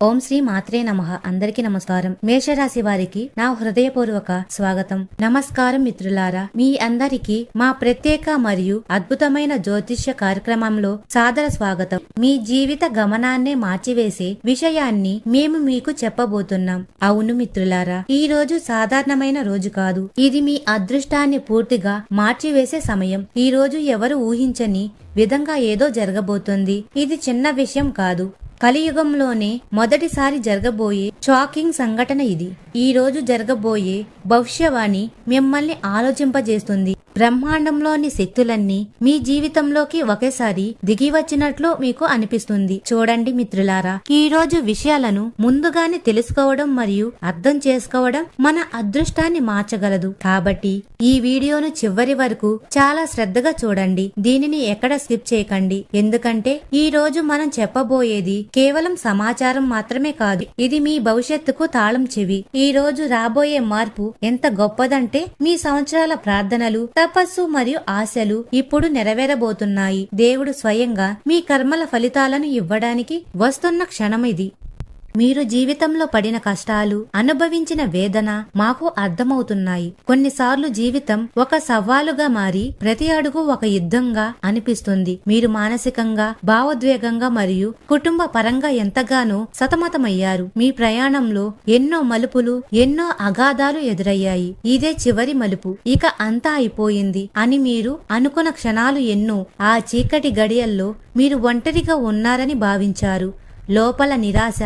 ఓం శ్రీ మాత్రే నమ. అందరికీ నమస్కారం. మేషరాశి వారికి నా హృదయపూర్వక స్వాగతం. నమస్కారం మిత్రులారా. మీ అందరికీ మా ప్రత్యేక మరియు అద్భుతమైన జ్యోతిష్య కార్యక్రమంలో సాదర స్వాగతం. మీ జీవిత గమనాన్నే మార్చివేసే విషయాన్ని మేము మీకు చెప్పబోతున్నాం. అవును మిత్రులారా ఈ రోజు సాధారణమైన రోజు కాదు. ఇది మీ అదృష్టాన్ని పూర్తిగా మార్చివేసే సమయం. ఈ రోజు ఎవరు ఊహించని విధంగా ఏదో జరగబోతుంది. ఇది చిన్న విషయం కాదు. కలియుగంలోనే మొదటిసారి జరగబోయే షాకింగ్ సంఘటన ఇది. ఈ రోజు జరగబోయే భవిష్యవాణి మిమ్మల్ని ఆలోచింపజేస్తుంది. బ్రహ్మాండంలోని శక్తులన్నీ మీ జీవితంలోకి ఒకేసారి దిగి వచ్చినట్లు మీకు అనిపిస్తుంది. చూడండి మిత్రులారా ఈ రోజు విషయాలను ముందుగానే తెలుసుకోవడం మరియు అర్థం చేసుకోవడం మన అదృష్టాన్ని మార్చగలదు. కాబట్టి ఈ వీడియోను చివరి వరకు చాలా శ్రద్ధగా చూడండి. దీనిని ఎక్కడ స్కిప్ చేయకండి. ఎందుకంటే ఈ రోజు మనం చెప్పబోయేది కేవలం సమాచారం మాత్రమే కాదు. ఇది మీ భవిష్యత్తుకు తాళం చెవి. ఈ రోజు రాబోయే మార్పు ఎంత గొప్పదంటే మీ సంవత్సరాల ప్రార్థనలు తపస్సు మరియు ఆశలు ఇప్పుడు నెరవేరబోతున్నాయి. దేవుడు స్వయంగా మీ కర్మల ఫలితాలను ఇవ్వడానికి వస్తున్న క్షణం ఇది. మీరు జీవితంలో పడిన కష్టాలు అనుభవించిన వేదన మాకు అర్థమవుతున్నాయి. కొన్నిసార్లు జీవితం ఒక సవాలుగా మారి ప్రతి అడుగు ఒక యుద్ధంగా అనిపిస్తుంది. మీరు మానసికంగా భావోద్వేగంగా మరియు కుటుంబ పరంగా ఎంతగానో సతమతమయ్యారు. మీ ప్రయాణంలో ఎన్నో మలుపులు ఎన్నో అగాధాలు ఎదురయ్యాయి. ఇదే చివరి మలుపు. ఇక అంతా అయిపోయింది అని మీరు అనుకున్న క్షణాలు ఎన్నో. ఆ చీకటి గడియల్లో మీరు ఒంటరిగా ఉన్నారని భావించారు. లోపల నిరాశ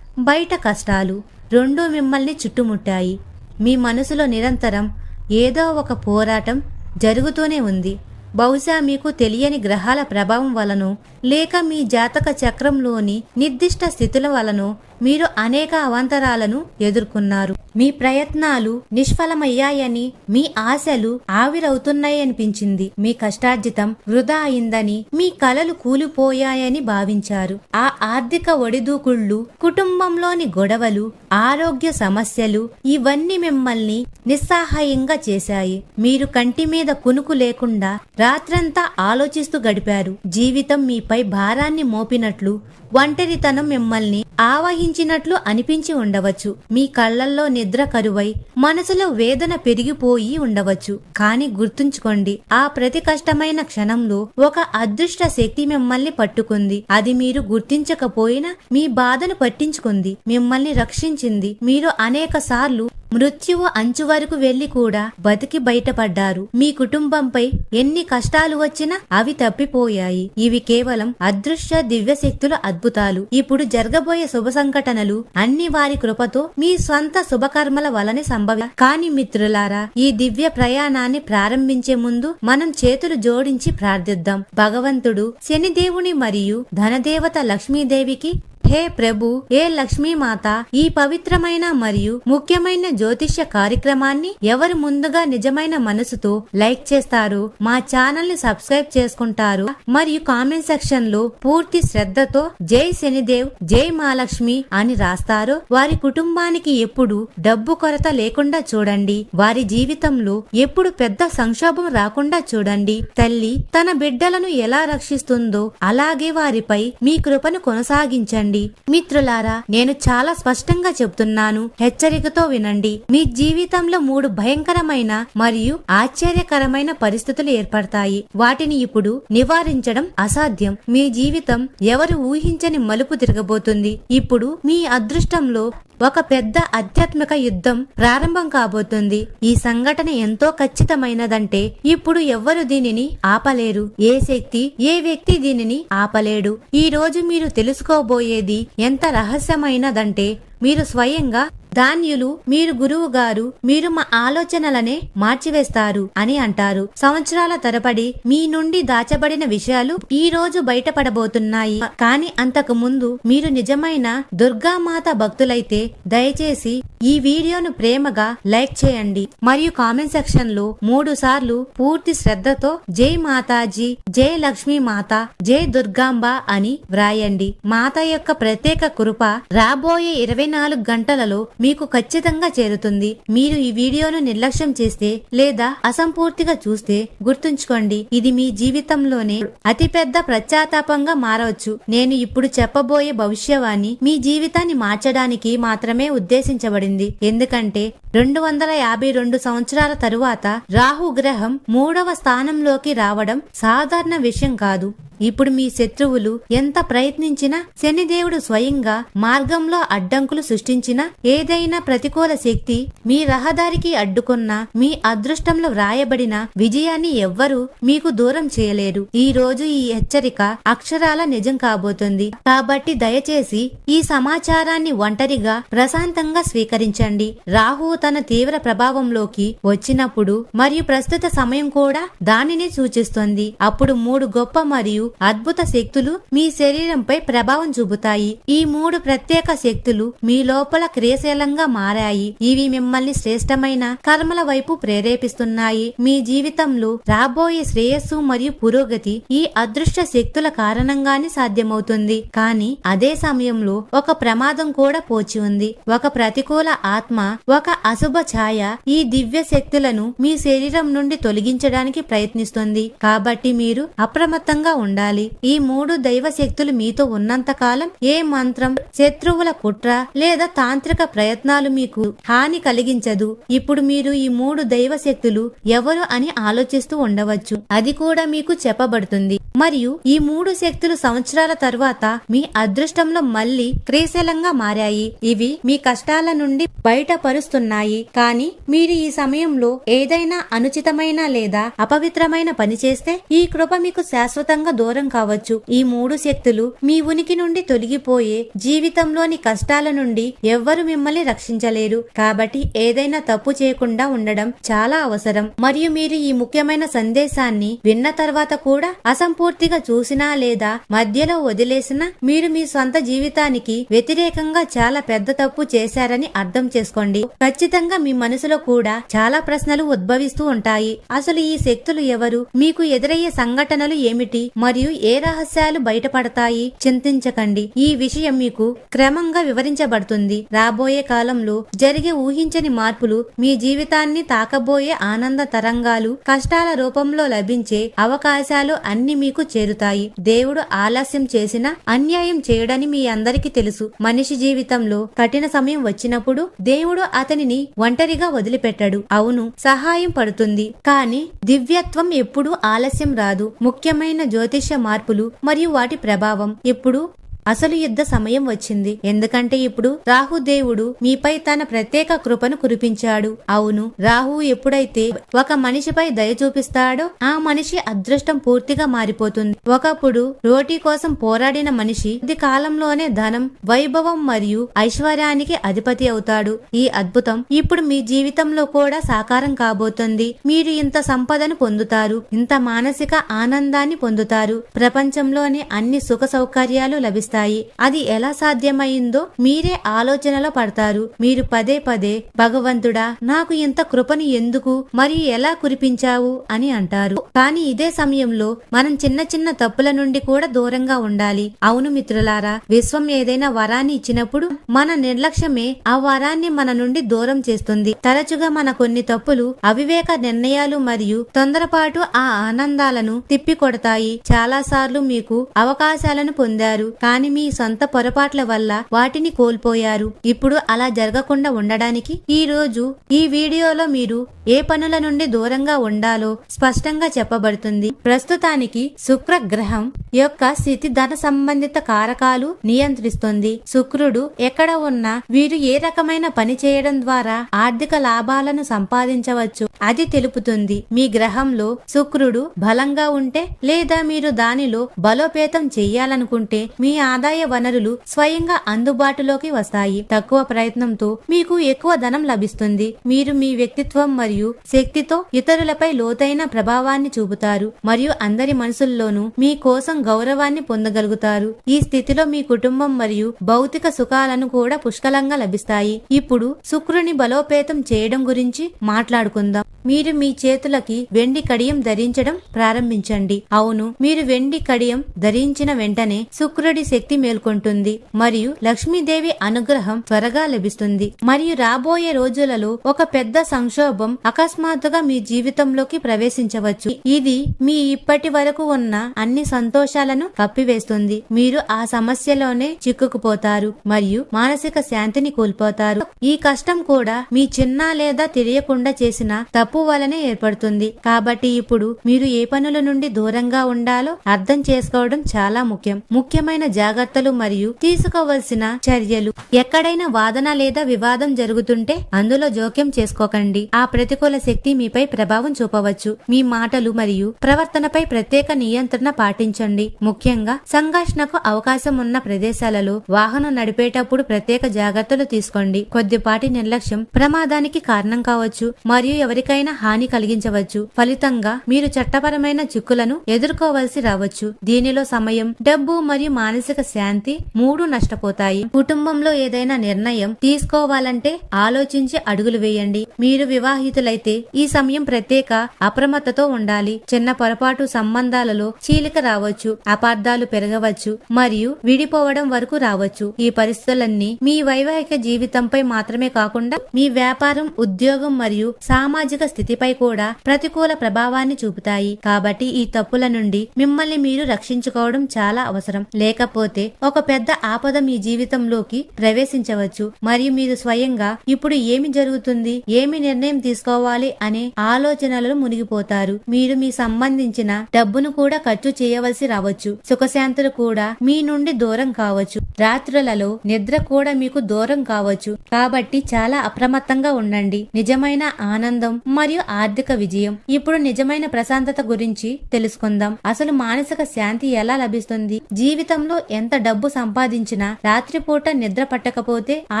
బయట కష్టాలు రెండూ మిమ్మల్ని చుట్టుముట్టాయి. మీ మనసులో నిరంతరం ఏదో ఒక పోరాటం జరుగుతూనే ఉంది. బహుశా మీకు తెలియని గ్రహాల ప్రభావం వలనో లేక మీ జాతక చక్రంలోని నిర్దిష్ట స్థితుల వలనో మీరు అనేక అవాంతరాలను ఎదుర్కొన్నారు. మీ ప్రయత్నాలు నిష్ఫలమయ్యాయని మీ ఆశలు ఆవిరవుతున్నాయనిపించింది మీ కష్టార్జితం వృధా అయిందని మీ కలలు కూలిపోయాయని భావించారు. ఆ ఆర్థిక ఒడిదూకుళ్ళు కుటుంబంలోని గొడవలు ఆరోగ్య సమస్యలు ఇవన్నీ మిమ్మల్ని నిస్సహాయంగా చేశాయి. మీరు కంటి మీద కునుకు లేకుండా రాత్రంతా ఆలోచిస్తూ గడిపారు. జీవితం మీపై భారాన్ని మోపినట్లు ఒంటరితనం మిమ్మల్ని ఆవహించినట్లు అనిపించి ఉండవచ్చు. మీ కళ్ళల్లో నిద్ర కరువై మనసులో వేదన పెరిగిపోయి ఉండవచ్చు. కానీ గుర్తుంచుకోండి ఆ ప్రతి కష్టమైన క్షణంలో ఒక అదృష్ట శక్తి మిమ్మల్ని పట్టుకుంది. అది మీరు గుర్తించకపోయినా మీ బాధను పట్టించుకుంది. మిమ్మల్ని రక్షించింది. మీరు అనేక సార్లు మృత్యువు అంచు వరకు వెళ్ళి కూడా బతికి బయటపడ్డారు. మీ కుటుంబంపై ఎన్ని కష్టాలు వచ్చినా అవి తప్పిపోయాయి. ఇవి కేవలం అదృశ్య దివ్య శక్తుల అద్భుతాలు. ఇప్పుడు జరగబోయే శుభ సంఘటనలు అన్ని వారి కృపతో మీ స్వంత శుభకర్మల వలనే సంభవ. కాని మిత్రులారా ఈ దివ్య ప్రయాణాన్ని ప్రారంభించే ముందు మనం చేతులు జోడించి ప్రార్థిద్దాం. భగవంతుడు శనిదేవుని మరియు ధనదేవత లక్ష్మీదేవికి హే ప్రభు ఏ లక్ష్మీమాత ఈ పవిత్రమైన మరియు ముఖ్యమైన జ్యోతిష్య కార్యక్రమాన్ని ఎవరు ముందుగా నిజమైన మనసుతో లైక్ చేస్తారు మా ఛానల్ని సబ్స్క్రైబ్ చేసుకుంటారు మరియు కామెంట్ సెక్షన్లో పూర్తి శ్రద్ధతో జై శనిదేవ్ జై మహాలక్ష్మి అని రాస్తారో వారి కుటుంబానికి ఎప్పుడు డబ్బు కొరత లేకుండా చూడండి వారి జీవితంలో ఎప్పుడు పెద్ద సంక్షోభం రాకుండా చూడండి. తల్లి తన బిడ్డలను ఎలా రక్షిస్తుందో అలాగే వారిపై మీ కృపను కొనసాగించండి. మిత్రులారా నేను చాలా స్పష్టంగా చెప్తున్నాను. హెచ్చరికతో వినండి. మీ జీవితంలో మూడు భయంకరమైన మరియు ఆశ్చర్యకరమైన పరిస్థితులు ఏర్పడతాయి. వాటిని ఇప్పుడు నివారించడం అసాధ్యం. మీ జీవితం ఎవరు ఊహించని మలుపు తిరగబోతుంది. ఇప్పుడు మీ అదృష్టంలో ఒక పెద్ద ఆధ్యాత్మిక యుద్ధం ప్రారంభం కాబోతుంది. ఈ సంఘటన ఎంతో ఖచ్చితమైనదంటే ఇప్పుడు ఎవ్వరు దీనిని ఆపలేరు. ఏ శక్తి ఏ వ్యక్తి దీనిని ఆపలేడు. ఈ రోజు మీరు తెలుసుకోబోయేది ఎంత రహస్యమైనదంటే మీరు స్వయంగా ధాన్యులు మీరు గురువు గారు మీరు మా ఆలోచనలనే మార్చివేస్తారు అని అంటారు. సంవత్సరాల తరబడి మీ నుండి దాచబడిన విషయాలు ఈ రోజు బయటపడబోతున్నాయి. కానీ అంతకు ముందు మీరు నిజమైన దుర్గామాత భక్తులైతే దయచేసి ఈ వీడియోను ప్రేమగా లైక్ చేయండి మరియు కామెంట్ సెక్షన్లో మూడు సార్లు పూర్తి శ్రద్ధతో జై మాతాజీ జై లక్ష్మీ మాత జై దుర్గాంబ అని వ్రాయండి. మాత యొక్క ప్రత్యేక కృప రాబోయే ఇరవై నాలుగు గంటలలో మీకు ఖచ్చితంగా చేరుతుంది. మీరు ఈ వీడియోను నిర్లక్ష్యం చేస్తే లేదా అసంపూర్తిగా చూస్తే గుర్తుంచుకోండి ఇది మీ జీవితంలోనే అతిపెద్ద ప్రత్యాతాపంగా మారవచ్చు. నేను ఇప్పుడు చెప్పబోయే భవిష్యవాణి మీ జీవితాన్ని మార్చడానికి మాత్రమే ఉద్దేశించబడింది. ఎందుకంటే రెండు వందల యాభై రెండు సంవత్సరాల తరువాత రాహు గ్రహం మూడవ స్థానంలోకి రావడం సాధారణ విషయం కాదు. ఇప్పుడు మీ శత్రువులు ఎంత ప్రయత్నించినా శనిదేవుడు స్వయంగా మార్గంలో అడ్డంకులు సృష్టించినా ఏదైనా ప్రతికూల శక్తి మీ రహదారికి అడ్డుకున్నా మీ అదృష్టంలో వ్రాయబడిన విజయాన్ని ఎవ్వరూ మీకు దూరం చేయలేరు. ఈ రోజు ఈ హెచ్చరిక అక్షరాల నిజం కాబోతుంది. కాబట్టి దయచేసి ఈ సమాచారాన్ని ఒంటరిగా ప్రశాంతంగా స్వీకరించండి రాహువు తన తీవ్ర ప్రభావంలోకి వచ్చినప్పుడు మరియు ప్రస్తుత సమయం కూడా దానిని సూచిస్తుంది. అప్పుడు మూడు గొప్ప మరియు అద్భుత శక్తులు మీ శరీరంపై ప్రభావం చూపుతాయి. ఈ మూడు ప్రత్యేక శక్తులు మీ లోపల క్రియశీలంగా మారాయి. ఇవి మిమ్మల్ని శ్రేష్టమైన కర్మల వైపు ప్రేరేపిస్తున్నాయి. మీ జీవితంలో రాబోయే శ్రేయస్సు మరియు పురోగతి ఈ అదృష్ట శక్తుల కారణంగానే సాధ్యమవుతుంది. కానీ అదే సమయంలో ఒక ప్రమాదం కూడా పోచి ఉంది. ఒక ప్రతికూల ఆత్మ ఒక అశుభ ఛాయ ఈ దివ్య శక్తులను మీ శరీరం నుండి తొలగించడానికి ప్రయత్నిస్తుంది. కాబట్టి మీరు అప్రమత్తంగా ఉండాలి. ఈ మూడు దైవ శక్తులు మీతో ఉన్నంత కాలం ఏ మంత్రం శత్రువుల కుట్ర లేదా తాంత్రిక ప్రయత్నాలు మీకు హాని కలిగించదు. ఇప్పుడు మీరు ఈ మూడు దైవ శక్తులు ఎవరు అని ఆలోచిస్తూ ఉండవచ్చు. అది కూడా మీకు చెప్పబడుతుంది. మరియు ఈ మూడు శక్తులు సంవత్సరాల తరువాత మీ అదృష్టంలో మళ్ళీ క్రీశలంగా మారాయి. ఇవి మీ కష్టాల నుండి బయటపరుస్తున్నాయి. కానీ మీరు ఈ సమయంలో ఏదైనా అనుచితమైన లేదా అపవిత్రమైన పని చేస్తే ఈ కృప మీకు శాశ్వతంగా దూరం కావచ్చు. ఈ మూడు శక్తులు మీ ఉనికి నుండి తొలగిపోయే జీవితంలోని కష్టాల నుండి ఎవ్వరు మిమ్మల్ని రక్షించలేరు. కాబట్టి ఏదైనా తప్పు చేయకుండా ఉండడం చాలా అవసరం. మరియు మీరు ఈ ముఖ్యమైన సందేశాన్ని విన్న తర్వాత కూడా అసంపూర్తిగా చూసినా లేదా మధ్యలో వదిలేసినా మీరు మీ సొంత జీవితానికి వ్యతిరేకంగా చాలా పెద్ద తప్పు చేశారని అర్థం చేసుకోండి. ఖచ్చితంగా మీ మనసులో కూడా చాలా ప్రశ్నలు ఉద్భవిస్తూ ఉంటాయి. అసలు ఈ శక్తులు ఎవరు? మీకు ఎదురయ్యే సంఘటనలు ఏమిటి? మరియు ఏ రహస్యాలు బయటపడతాయి? చింతించకండి. ఈ విషయం మీకు క్రమంగా వివరించబడుతుంది. రాబోయే కాలంలో జరిగే ఊహించని మార్పులు మీ జీవితాన్ని తాకబోయే ఆనంద తరంగాలు కష్టాల రూపంలో లభించే అవకాశాలు అన్ని మీకు చేరుతాయి. దేవుడు ఆలస్యం చేసిన అన్యాయం చేయడని మీ అందరికీ తెలుసు. మనిషి జీవితంలో కఠిన సమయం వచ్చినప్పుడు దేవుడు అతనిని ఒంటరిగా వదిలిపెట్టాడు. అవును సహాయం పడుతుంది. కానీ దివ్యత్వం ఎప్పుడూ ఆలస్యం రాదు. ముఖ్యమైన జ్యోతిష్య మార్పులు మరియు వాటి ప్రభావం ఎప్పుడు అసలు యుద్ధ సమయం వచ్చింది. ఎందుకంటే ఇప్పుడు రాహు దేవుడు మీపై తన ప్రత్యేక కృపను కురిపించాడు. అవును రాహు ఎప్పుడైతే ఒక మనిషిపై దయ చూపిస్తాడో ఆ మనిషి అదృష్టం పూర్తిగా మారిపోతుంది. ఒకప్పుడు రోటీ కోసం పోరాడిన మనిషి కొద్ది కాలంలోనే ధనం వైభవం మరియు ఐశ్వర్యానికి అధిపతి అవుతాడు. ఈ అద్భుతం ఇప్పుడు మీ జీవితంలో కూడా సాకారం కాబోతుంది. మీరు ఇంత సంపదను పొందుతారు ఇంత మానసిక ఆనందాన్ని పొందుతారు. ప్రపంచంలోని అన్ని సుఖ సౌకర్యాలు లభిస్తాయి. అది ఎలా సాధ్యమైందో మీరే ఆలోచనలో పడతారు. మీరు పదే పదే భగవంతుడా నాకు ఇంత కృపని ఎందుకు? మరియు ఎలా కురిపించావు? అని అంటారు. కానీ ఇదే సమయంలో మనం చిన్న చిన్న తప్పుల నుండి కూడా దూరంగా ఉండాలి. అవును మిత్రులారా విశ్వం ఏదైనా వరాన్ని ఇచ్చినప్పుడు మన నిర్లక్ష్యమే ఆ వరాన్ని మన నుండి దూరం చేస్తుంది. తరచుగా మన కొన్ని తప్పులు అవివేక నిర్ణయాలు మరియు తొందరపాటు ఆ ఆనందాలను తిప్పికొడతాయి. చాలా సార్లు మీకు అవకాశాలను పొందారు. కానీ మీ సొంత పొరపాట్ల వల్ల వాటిని కోల్పోయారు. ఇప్పుడు అలా జరగకుండా ఉండడానికి ఈ రోజు ఈ వీడియోలో మీరు ఏ పనుల నుండి దూరంగా ఉండాలో స్పష్టంగా చెప్పబడుతుంది. ప్రస్తుతానికి శుక్ర గ్రహం యొక్క స్థితి ధన సంబంధిత కారకాలు నియంత్రిస్తుంది. శుక్రుడు ఎక్కడ ఉన్నా వీరు ఏ రకమైన పని చేయడం ద్వారా ఆర్థిక లాభాలను సంపాదించవచ్చు. అది తెలుపుతుంది. మీ గ్రహంలో శుక్రుడు బలంగా ఉంటే లేదా మీరు దానిలో బలోపేతం చెయ్యాలనుకుంటే మీ ఆదాయ వనరులు స్వయంగా అందుబాటులోకి వస్తాయి. తక్కువ ప్రయత్నంతో మీకు ఎక్కువ ధనం లభిస్తుంది. మీరు మీ వ్యక్తిత్వం మరియు శక్తితో ఇతరులపై లోతైన ప్రభావాన్ని చూపుతారు మరియు అందరి మనసుల్లోనూ మీ కోసం గౌరవాన్ని పొందగలుగుతారు. ఈ స్థితిలో మీ కుటుంబం మరియు భౌతిక సుఖాలను కూడా పుష్కలంగా లభిస్తాయి. ఇప్పుడు శుక్రుని బలోపేతం చేయడం గురించి మాట్లాడుకుందాం. మీరు మీ చేతులకి వెండి కడియం ధరించడం ప్రారంభించండి. అవును మీరు వెండి కడియం ధరించిన వెంటనే శుక్రుడి శక్తి మేల్కొంటుంది. మరియు లక్ష్మీదేవి అనుగ్రహం త్వరగా లభిస్తుంది. మరియు రాబోయే రోజులలో ఒక పెద్ద సంక్షోభం అకస్మాత్తుగా మీ జీవితంలోకి ప్రవేశించవచ్చు. ఇది మీ ఇప్పటి వరకు ఉన్న అన్ని సంతోషాలను కప్పివేస్తుంది. మీరు ఆ సమస్యలోనే చిక్కుకుపోతారు. మరియు మానసిక శాంతిని కోల్పోతారు. ఈ కష్టం కూడా మీ చిన్న లేదా తెలియకుండా చేసిన తప్పు వలనే ఏర్పడుతుంది. కాబట్టి ఇప్పుడు మీరు ఏ పనుల నుండి దూరంగా ఉండాలో అర్థం చేసుకోవడం చాలా ముఖ్యం. ముఖ్యమైన జాగ్రత్తలు మరియు తీసుకోవలసిన చర్యలు. ఎక్కడైనా వాదన లేదా వివాదం జరుగుతుంటే అందులో జోక్యం చేసుకోకండి. ఆ ప్రతికూల శక్తి మీపై ప్రభావం చూపవచ్చు. మీ మాటలు మరియు ప్రవర్తనపై ప్రత్యేక నియంత్రణ పాటించండి. ముఖ్యంగా సంఘర్షణకు అవకాశం ఉన్న ప్రదేశాలలో వాహనం నడిపేటప్పుడు ప్రత్యేక జాగ్రత్తలు తీసుకోండి. కొద్దిపాటి నిర్లక్ష్యం ప్రమాదానికి కారణం కావచ్చు మరియు ఎవరికైనా హాని కలిగించవచ్చు. ఫలితంగా మీరు చట్టపరమైన చిక్కులను ఎదుర్కోవలసి రావచ్చు. దీనిలో సమయం డబ్బు మరియు మానసిక మానసిక శాంతి మూడు నష్టపోతాయి. కుటుంబంలో ఏదైనా నిర్ణయం తీసుకోవాలంటే ఆలోచించి అడుగులు వేయండి. మీరు వివాహితులైతే ఈ సమయం ప్రత్యేక అప్రమత్తతో ఉండాలి. చిన్న పొరపాటు సంబంధాలలో చీలిక రావచ్చు అపార్థాలు పెరగవచ్చు మరియు విడిపోవడం వరకు రావచ్చు. ఈ పరిస్థితులన్నీ మీ వైవాహిక జీవితంపై మాత్రమే కాకుండా మీ వ్యాపారం ఉద్యోగం మరియు సామాజిక స్థితిపై కూడా ప్రతికూల ప్రభావాన్ని చూపుతాయి. కాబట్టి ఈ తప్పుల నుండి మిమ్మల్ని మీరు రక్షించుకోవడం చాలా అవసరం. లేకపోతే ఒక పెద్ద ఆపద మీ జీవితంలోకి ప్రవేశించవచ్చు. మరియు మీరు స్వయంగా ఇప్పుడు ఏమి జరుగుతుంది ఏమి నిర్ణయం తీసుకోవాలి అనే ఆలోచనలలో మునిగిపోతారు. మీరు మీ సంబంధించిన డబ్బును కూడా ఖర్చు చేయవలసి రావచ్చు. సుఖశాంతులు కూడా మీ నుండి దూరం కావచ్చు. రాత్రులలో నిద్ర కూడా మీకు దూరం కావచ్చు. కాబట్టి చాలా అప్రమత్తంగా ఉండండి. నిజమైన ఆనందం మరియు ఆర్థిక విజయం. ఇప్పుడు నిజమైన ప్రశాంతత గురించి తెలుసుకుందాం. అసలు మానసిక శాంతి ఎలా లభిస్తుంది? జీవితంలో ఎంత డబ్బు సంపాదించినా రాత్రిపూట నిద్ర పట్టకపోతే ఆ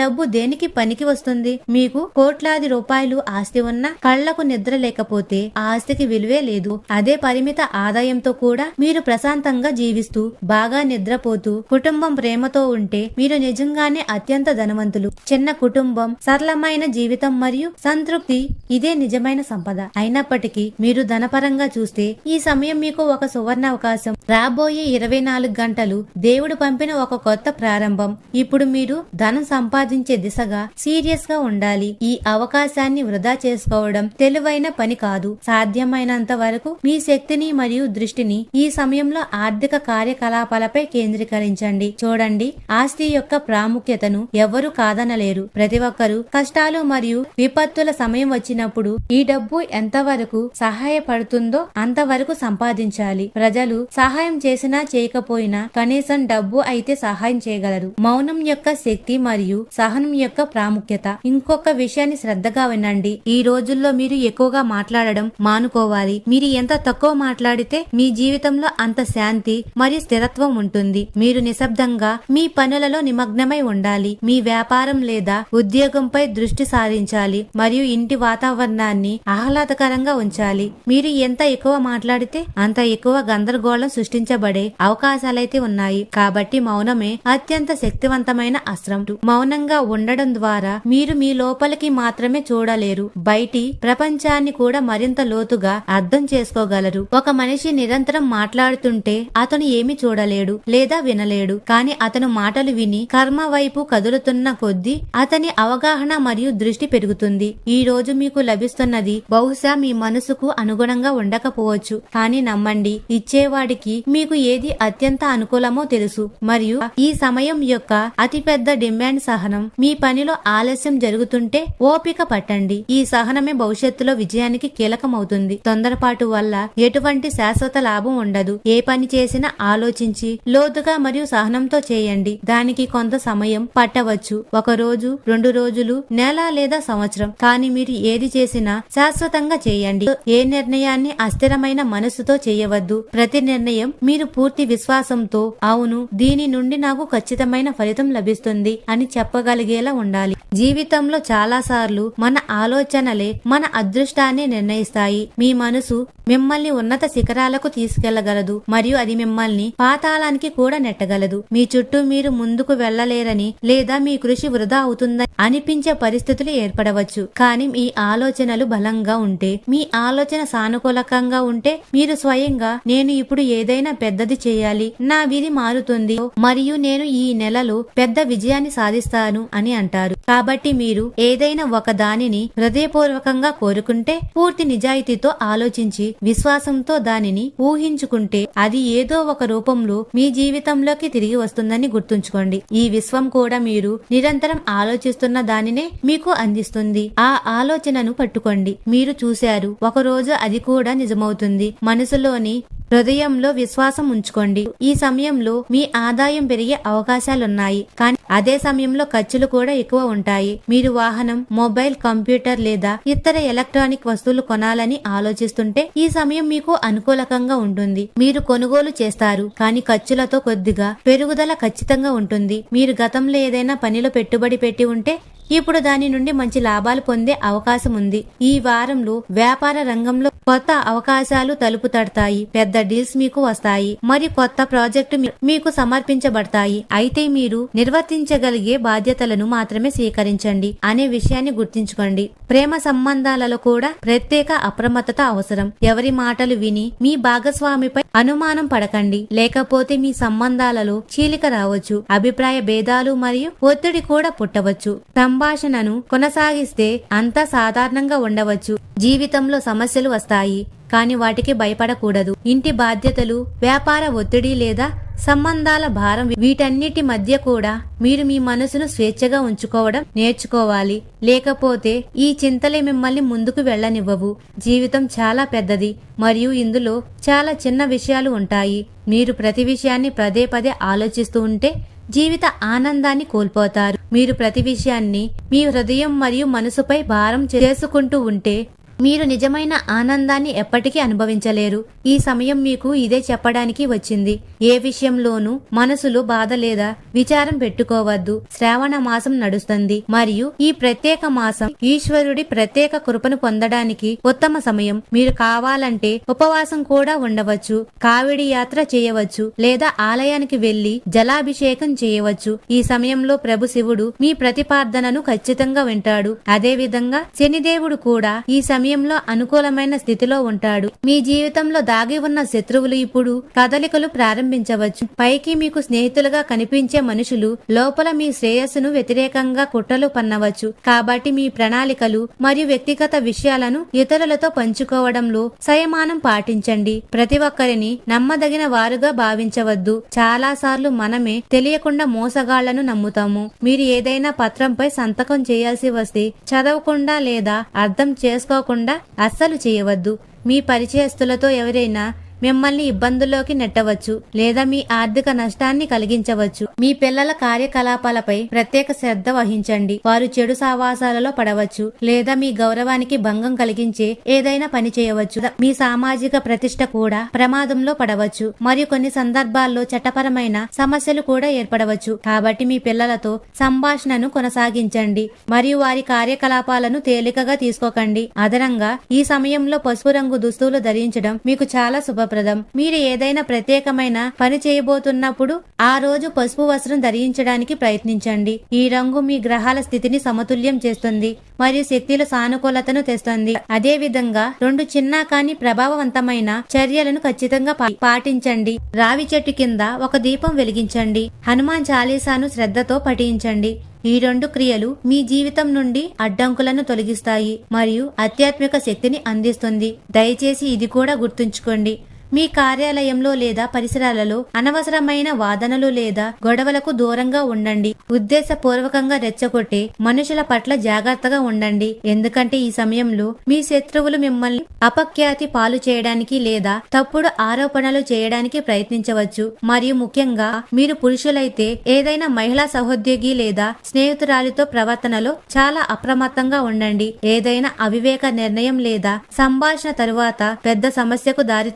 డబ్బు దేనికి పనికి వస్తుంది? మీకు కోట్లాది రూపాయలు ఆస్తి ఉన్నా కళ్ళకు నిద్ర లేకపోతే ఆ ఆస్తికి విలువే లేదు. అదే పరిమిత ఆదాయంతో కూడా మీరు ప్రశాంతంగా జీవిస్తూ బాగా నిద్రపోతూ కుటుంబం ప్రేమతో ఉంటే మీరు నిజంగానే అత్యంత ధనవంతులు. చిన్న కుటుంబం సరళమైన జీవితం మరియు సంతృప్తి ఇదే నిజమైన సంపద. అయినప్పటికీ మీరు ధనపరంగా చూస్తే ఈ సమయం మీకు ఒక సువర్ణ అవకాశం రాబోయే ఇరవై నాలుగు గంటలు దేవుడు పంపిన ఒక కొత్త ప్రారంభం. ఇప్పుడు మీరు ధనం సంపాదించే దిశగా సీరియస్గా ఉండాలి. ఈ అవకాశాన్ని వృధా చేసుకోవడం తెలివైన పని కాదు. సాధ్యమైనంత వరకు మీ శక్తిని మరియు దృష్టిని ఈ సమయంలో ఆర్థిక కార్యకలాపాలపై కేంద్రీకరించండి. చూడండి ఆస్తి యొక్క ప్రాముఖ్యతను ఎవరు కాదనలేరు. ప్రతి ఒక్కరూ కష్టాలు మరియు విపత్తుల సమయం వచ్చినప్పుడు ఈ డబ్బు ఎంతవరకు సహాయపడుతుందో అంతవరకు సంపాదించాలి. ప్రజలు సహాయం చేసినా చేయకపోయినా కనీసం డబ్బు అయితే సహాయం చేయగలరు మౌనం యొక్క శక్తి మరియు సహనం యొక్క ప్రాముఖ్యత. ఇంకొక విషయాన్ని శ్రద్ధగా వినండి. ఈ రోజుల్లో మీరు ఎక్కువగా మాట్లాడడం మానుకోవాలి. మీరు ఎంత తక్కువ మాట్లాడితే మీ జీవితంలో అంత శాంతి మరియు స్థిరత్వం ఉంటుంది. మీరు నిశ్శబ్దంగా మీ పనులలో నిమగ్నమై ఉండాలి. మీ వ్యాపారం లేదా ఉద్యోగంపై దృష్టి సారించాలి మరియు ఇంటి వాతావరణాన్ని ఆహ్లాదకరంగా ఉంచాలి. మీరు ఎంత ఎక్కువ మాట్లాడితే అంత ఎక్కువ గందరగోళం సృష్టించబడే అవకాశాలైతే ఉన్నాయి. కాబట్టి మౌనమే అత్యంత శక్తివంతమైన అస్త్రం. మౌనంగా ఉండడం ద్వారా మీరు మీ లోపలికి మాత్రమే చూడలేరు. బయటి ప్రపంచాన్ని కూడా మరింత లోతుగా అర్థం చేసుకోగలరు. ఒక మనిషి నిరంతరం మాట్లాడుతుంటే అతను ఏమి చూడలేడు లేదా వినలేడు. కానీ అతను మాటలు విని కర్మ వైపు కదులుతున్న కొద్దీ అతని అవగాహన మరియు దృష్టి పెరుగుతుంది. ఈ రోజు మీకు లభిస్తున్నది బహుశా మీ మనసుకు అనుగుణంగా ఉండకపోవచ్చు. కానీ నమ్మండి ఇచ్చేవాడికి మీకు ఏది అత్యంత అనుకూలమో తెలుసు మరియు ఈ సమయం యొక్క అతిపెద్ద డిమాండ్ సహనం మీ పనిలో ఆలస్యం జరుగుతుంటే ఓపిక పట్టండి. ఈ సహనమే భవిష్యత్తులో విజయానికి కీలకమవుతుంది. తొందరపాటు వల్ల ఎటువంటి శాశ్వత లాభం ఉండదు. ఏ పని చేసినా ఆలోచించి లోతుగా మరియు సహనంతో చేయండి. దానికి కొంత సమయం పట్టవచ్చు. ఒక రోజు రెండు రోజులు నెల లేదా సంవత్సరం. కానీ మీరు ఏది చేసినా శాశ్వతంగా చేయండి. ఏ నిర్ణయాన్ని అస్థిరమైన మనసుతో చేయవద్దు. ప్రతి నిర్ణయం మీరు పూర్తి విశ్వాసంతో అవును అవును దీని నుండి నాకు ఖచ్చితమైన ఫలితం లభిస్తుంది అని చెప్పగలిగేలా ఉండాలి. జీవితంలో చాలా సార్లు మన ఆలోచనలే మన అదృష్టాన్ని నిర్ణయిస్తాయి. మీ మనసు మిమ్మల్ని ఉన్నత శిఖరాలకు తీసుకెళ్ళగలదు మరియు అది మిమ్మల్ని పాతాళానికి కూడా నెట్టగలదు. మీ చుట్టూ మీరు ముందుకు వెళ్ళలేరని లేదా మీ కృషి వృధా అవుతుందని అనిపించే పరిస్థితులు ఏర్పడవచ్చు. కానీ మీ ఆలోచనలు బలంగా ఉంటే మీ ఆలోచన సానుకూలకంగా ఉంటే మీరు స్వయంగా నేను ఇప్పుడు ఏదైనా పెద్దది చేయాలి నా విధి మారుతుంది మరియు నేను ఈ నెలలో పెద్ద విజయాన్ని సాధిస్తాను అని అంటారు. కాబట్టి మీరు ఏదైనా ఒక దానిని హృదయపూర్వకంగా కోరుకుంటే పూర్తి నిజాయితీతో ఆలోచించి విశ్వాసంతో దానిని ఊహించుకుంటే అది ఏదో ఒక రూపంలో మీ జీవితంలోకి తిరిగి వస్తుందని గుర్తుంచుకోండి. ఈ విశ్వం కూడా మీరు నిరంతరం ఆలోచిస్తున్న దానినే మీకు అందిస్తుంది. ఆ ఆలోచనను పట్టుకోండి. మీరు చూశారు. ఒక రోజు అది కూడా నిజమవుతుంది. మనసులోని హృదయంలో విశ్వాసం ఉంచుకోండి. ఈ సమయంలో మీ ఆదాయం పెరిగే అవకాశాలున్నాయి. కానీ అదే సమయంలో ఖర్చులు కూడా ఎక్కువ ఉంటాయి. మీరు వాహనం మొబైల్ కంప్యూటర్ లేదా ఇతర ఎలక్ట్రానిక్ వస్తువులు కొనాలని ఆలోచిస్తుంటే ఈ సమయం మీకు అనుకూలకంగా ఉంటుంది. మీరు కొనుగోలు చేస్తారు. కానీ ఖర్చులతో కొద్దిగా పెరుగుదల ఖచ్చితంగా ఉంటుంది. మీరు గతంలో ఏదైనా పనిలో పెట్టుబడి పెట్టి ఉంటే ఇప్పుడు దాని నుండి మంచి లాభాలు పొందే అవకాశం ఉంది. ఈ వారంలో వ్యాపార రంగంలో కొత్త అవకాశాలు తలుపు తడతాయి. పెద్ద డీల్స్ మీకు వస్తాయి. మరి కొత్త ప్రాజెక్టు మీకు సమర్పించబడతాయి. అయితే మీరు నిర్వర్తించగలిగే బాధ్యతలను మాత్రమే స్వీకరించండి అనే విషయాన్ని గుర్తుంచుకోండి. ప్రేమ సంబంధాలలో కూడా ప్రత్యేక అప్రమత్తత అవసరం. ఎవరి మాటలు విని మీ భాగస్వామిపై అనుమానం పడకండి. లేకపోతే మీ సంబంధాలలో చీలిక రావచ్చు. అభిప్రాయ భేదాలు మరియు ఒత్తిడి కూడా పుట్టవచ్చు. సంభాషణను కొనసాగిస్తే అంతా సాధారణంగా ఉండవచ్చు. జీవితంలో సమస్యలు వస్తాయి. కానీ వాటికి భయపడకూడదు. ఇంటి బాధ్యతలు వ్యాపార ఒత్తిడి లేదా సంబంధాల భారం వీటన్నిటి మధ్య కూడా మీరు మీ మనసును స్వేచ్ఛగా ఉంచుకోవడం నేర్చుకోవాలి. లేకపోతే ఈ చింతలే మిమ్మల్ని ముందుకు వెళ్ళనివ్వవు. జీవితం చాలా పెద్దది మరియు ఇందులో చాలా చిన్న విషయాలు ఉంటాయి. మీరు ప్రతి విషయాన్ని పదే పదే ఆలోచిస్తూ ఉంటే జీవిత ఆనందాన్ని కోల్పోతారు. మీరు ప్రతి విషయాన్ని మీ హృదయం మరియు మనసుపై భారం చేసుకుంటూ ఉంటే మీరు నిజమైన ఆనందాన్ని ఎప్పటికీ అనుభవించలేరు. ఈ సమయం మీకు ఇదే చెప్పడానికి వచ్చింది. ఏ విషయంలోనూ మనసులో బాధ లేదా విచారం పెట్టుకోవద్దు. శ్రావణ మాసం నడుస్తుంది. మరియు ఈ ప్రత్యేక మాసం ఈశ్వరుడి ప్రత్యేక కృపను పొందడానికి ఉత్తమ సమయం. మీరు కావాలంటే ఉపవాసం కూడా ఉండవచ్చు. కావిడి యాత్ర చేయవచ్చు లేదా ఆలయానికి వెళ్ళి జలాభిషేకం చేయవచ్చు. ఈ సమయంలో ప్రభు శివుడు మీ ప్రతిపాదనను ఖచ్చితంగా వింటాడు. అదే విధంగా శనిదేవుడు కూడా ఈ సమయం సమయంలో అనుకూలమైన స్థితిలో ఉంటాడు. మీ జీవితంలో దాగి ఉన్న శత్రువులు ఇప్పుడు కదలికలు ప్రారంభించవచ్చు. పైకి మీకు స్నేహితులుగా కనిపించే మనుషులు లోపల మీ శ్రేయస్సును వ్యతిరేకంగా కుట్రలు పన్నవచ్చు. కాబట్టి మీ ప్రణాళికలు మరియు వ్యక్తిగత విషయాలను ఇతరులతో పంచుకోవడంలో సంయమానం పాటించండి. ప్రతి ఒక్కరిని నమ్మదగిన వారుగా భావించవద్దు. చాలా సార్లు మనమే తెలియకుండా మోసగాళ్ళను నమ్ముతాము. మీరు ఏదైనా పత్రంపై సంతకం చేయాల్సి వస్తే చదవకుండా లేదా అర్థం చేసుకోకుండా అస్సలు చేయవద్దు. మీ పరిచయస్తులతో ఎవరైనా మిమ్మల్ని ఇబ్బందుల్లోకి నెట్టవచ్చు లేదా మీ ఆర్థిక నష్టాన్ని కలిగించవచ్చు. మీ పిల్లల కార్యకలాపాలపై ప్రత్యేక శ్రద్ధ వహించండి. వారు చెడు సావాసాలలో పడవచ్చు లేదా మీ గౌరవానికి భంగం కలిగించే ఏదైనా పని చేయవచ్చు. మీ సామాజిక ప్రతిష్ట కూడా ప్రమాదంలో పడవచ్చు. మరియు కొన్ని సందర్భాల్లో చట్టపరమైన సమస్యలు కూడా ఏర్పడవచ్చు. కాబట్టి మీ పిల్లలతో సంభాషణను కొనసాగించండి. మరియు వారి కార్యకలాపాలను తేలికగా తీసుకోకండి. అదనంగా ఈ సమయంలో పసుపు రంగు దుస్తులు ధరించడం మీకు చాలా శుభ శుభప్రదం మీరు ఏదైనా ప్రత్యేకమైన పని చేయబోతున్నప్పుడు ఆ రోజు పసుపు వస్త్రం ధరించడానికి ప్రయత్నించండి. ఈ రంగు మీ గ్రహాల స్థితిని సమతుల్యం చేస్తుంది మరియు శక్తిలో సానుకూలతను తెస్తుంది. అదే విధంగా రెండు చిన్న కానీ ప్రభావవంతమైన చర్యలను ఖచ్చితంగా పాటించండి. రావి చెట్టు కింద ఒక దీపం వెలిగించండి. హనుమాన్ చాలీసాను శ్రద్ధతో పఠించండి. ఈ రెండు క్రియలు మీ జీవితం నుండి అడ్డంకులను తొలగిస్తాయి మరియు ఆధ్యాత్మిక శక్తిని అందిస్తుంది. దయచేసి ఇది కూడా గుర్తుంచుకోండి. మీ కార్యాలయంలో లేదా పరిసరాలలో అనవసరమైన వాదనలు లేదా గొడవలకు దూరంగా ఉండండి. ఉద్దేశపూర్వకంగా రెచ్చగొట్టే మనుషుల పట్ల జాగ్రత్తగా ఉండండి. ఎందుకంటే ఈ సమయంలో మీ శత్రువులు మిమ్మల్ని అపఖ్యాతి పాలు చేయడానికి లేదా తప్పుడు ఆరోపణలు చేయడానికి ప్రయత్నించవచ్చు. మరియు ముఖ్యంగా మీరు పురుషులైతే ఏదైనా మహిళా సహోద్యోగి లేదా స్నేహితురాలితో ప్రవర్తనలో చాలా అప్రమత్తంగా ఉండండి. ఏదైనా అవివేక నిర్ణయం లేదా సంభాషణ తరువాత పెద్ద సమస్యకు దారి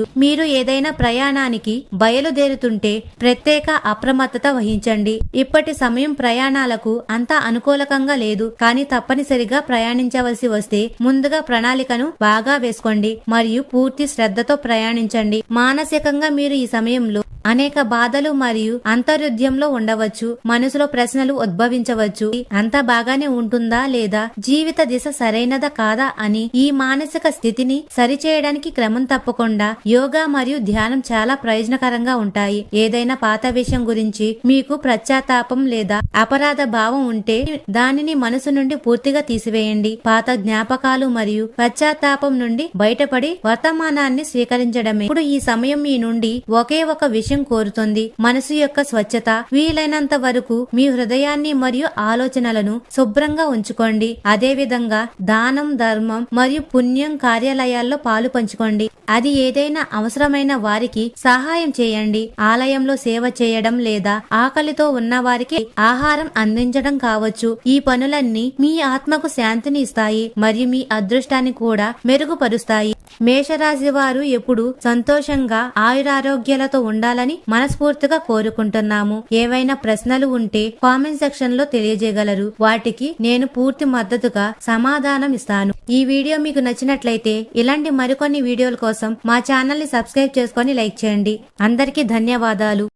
తీయవచ్చు మీరు ఏదైనా ప్రయాణానికి బయలుదేరుతుంటే ప్రత్యేక అప్రమత్తత వహించండి. ఇప్పటి సమయం ప్రయాణాలకు అంత అనుకూలకంగా లేదు. కానీ తప్పనిసరిగా ప్రయాణించవలసి వస్తే ముందుగా ప్రణాళికను బాగా వేసుకోండి. మరియు పూర్తి శ్రద్ధతో ప్రయాణించండి. మానసికంగా మీరు ఈ సమయంలో అనేక బాధలు మరియు అంతరుద్యంలో ఉండవచ్చు మనసులో ప్రశ్నలు ఉద్భవించవచ్చు. అంత బాగానే ఉంటుందా లేదా? జీవిత దిశ సరైనదా కాదా అని ఈ మానసిక స్థితిని సరిచేయడానికి క్రమం తప్పకుండా యోగా మరియు ధ్యానం చాలా ప్రయోజనకరంగా ఉంటాయి. ఏదైనా పాత విషయం గురించి మీకు పశ్చాత్తాపం లేదా అపరాధ భావం ఉంటే దానిని మనసు నుండి పూర్తిగా తీసివేయండి. పాత జ్ఞాపకాలు మరియు పశ్చాత్తాపం నుండి బయటపడి వర్తమానాన్ని స్వీకరించడమే. ఇప్పుడు ఈ సమయం మీ నుండి ఒకే ఒక విషయం విషయం కోరుతుంది. మనసు యొక్క స్వచ్ఛత వీలైనంత వరకు మీ హృదయాన్ని మరియు ఆలోచనలను శుభ్రంగా ఉంచుకోండి. అదే విధంగా దానం ధర్మం మరియు పుణ్యం కార్యాలయాల్లో పాలు పంచుకోండి. అది ఏదైనా అవసరమైన వారికి సహాయం చేయండి. ఆలయంలో సేవ చేయడం లేదా ఆకలితో ఉన్న వారికి ఆహారం అందించడం కావచ్చు. ఈ పనులన్నీ మీ ఆత్మకు శాంతిని ఇస్తాయి మరియు మీ అదృష్టాన్ని కూడా మెరుగుపరుస్తాయి. మేషరాశి వారు ఎప్పుడు సంతోషంగా ఆయురారోగ్యాలతో ఉండాలని మనస్ఫూర్తిగా కోరుకుంటున్నాము. ఏవైనా ప్రశ్నలు ఉంటే కామెంట్ సెక్షన్లో తెలియజేయగలరు. వాటికి నేను పూర్తి మద్దతుగా సమాధానం ఇస్తాను. ఈ వీడియో మీకు నచ్చినట్లయితే ఇలాంటి మరికొన్ని వీడియోల కోసం మా ఛానల్ని సబ్స్క్రైబ్ చేసుకొని లైక్ చేయండి. అందరికీ ధన్యవాదాలు.